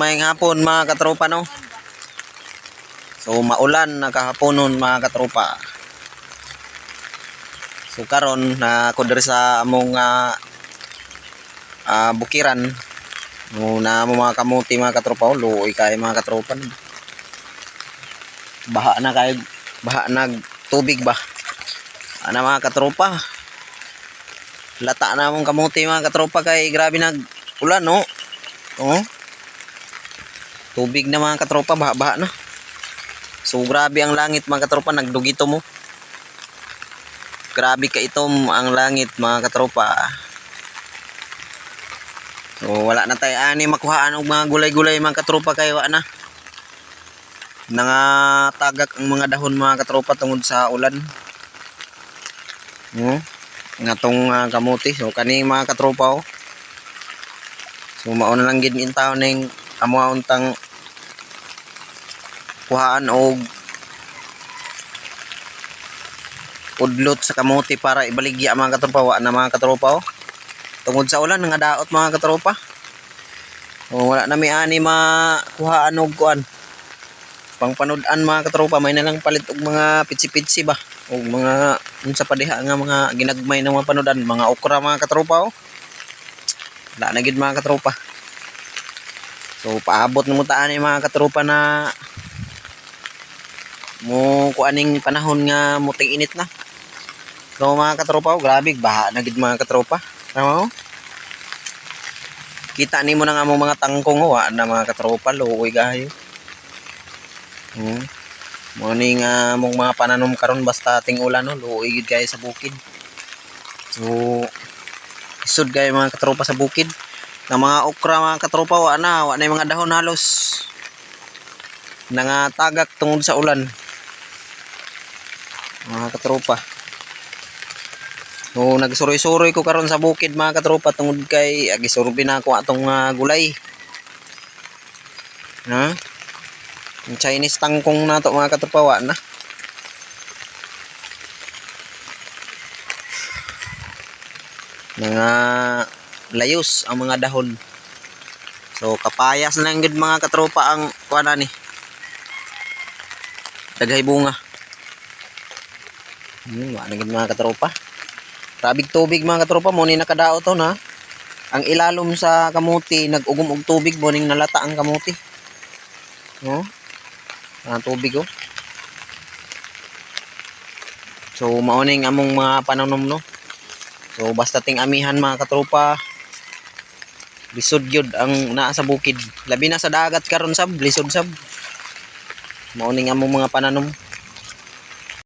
Mayang hapon mga katropa no. So maulan na kahapon nun mga katropa. So karon na ako diri sa among ah, ah, bukiran. No na mo mga kamuti mga katropa luoy kay mga katropa. no. Baha na kay baha nag tubig ba. Ana mga katropa. Lata na mong kamuti mga katropa kay grabe nag ulan no. Oh. Tubig na mga katropa, baha-baha na. So grabe ang langit mga katropa, nagdugito mo. Grabe ka itom ang langit mga katropa. So wala na tayo ani makuhaan og mga gulay-gulay mga katropa kay wa na. Nangatagak ang mga dahon mga katropa tungod sa ulan. No? Nga tong ah, kamuti. So kani mga katropa oh. So mauna lang gid in town ning amuhaon tang kuhaan og udlot sa kamuti para ibaligya mga katropa wa na mga katropa oh. Tungod sa ulan nga daot mga katropa. O wala na mi ani makuhaan og kuan. Pangpanood-an mga katropa may na lang palit og mga pitsi-pitsi ba og mga unsa pa diha nga mga ginagmay ng mga panood-an mga okra mga katropa oh. Wala na gid mga katropa. So paabot na mo taan mga katropa na mo kuaning panahon nga muting init na. So mga katropa, oh, grabe baha na gid mga katropa. Tama mo? Kita nimo na nga mo mga tangkong oh, wa na mga katropa, luoy gayo. Hmm. Mo ni nga mong mga pananom karon basta ting ulan no, luoy gid kayo sa bukid. So isod kayo mga katropa sa bukid na mga okra mga katropa wa na wa na yung mga dahon halos nangatagak tungod sa ulan mga katropa o nagsuroy-suroy ko karon sa bukid mga katropa tungod kay agisurbi na ako atong ah, gulay ha yung Chinese tangkong na to mga katropa wa na mga layos ang mga dahon. So kapayas na lang mga katropa ang kuana ni. Daghay bunga. Hmm, wala na gid mga katropa. Rabig tubig mga katropa mo ni nakadao to na. Ang ilalom sa kamuti nag-ugom og tubig mo ning nalata ang kamuti. No? Ang tubig oh. So mauning among mga pananom no. So basta ting amihan mga katropa. Lisod gyud ang naa sa bukid. Labi na sa dagat karon sab, lisod sab. Mao ning among mga pananom.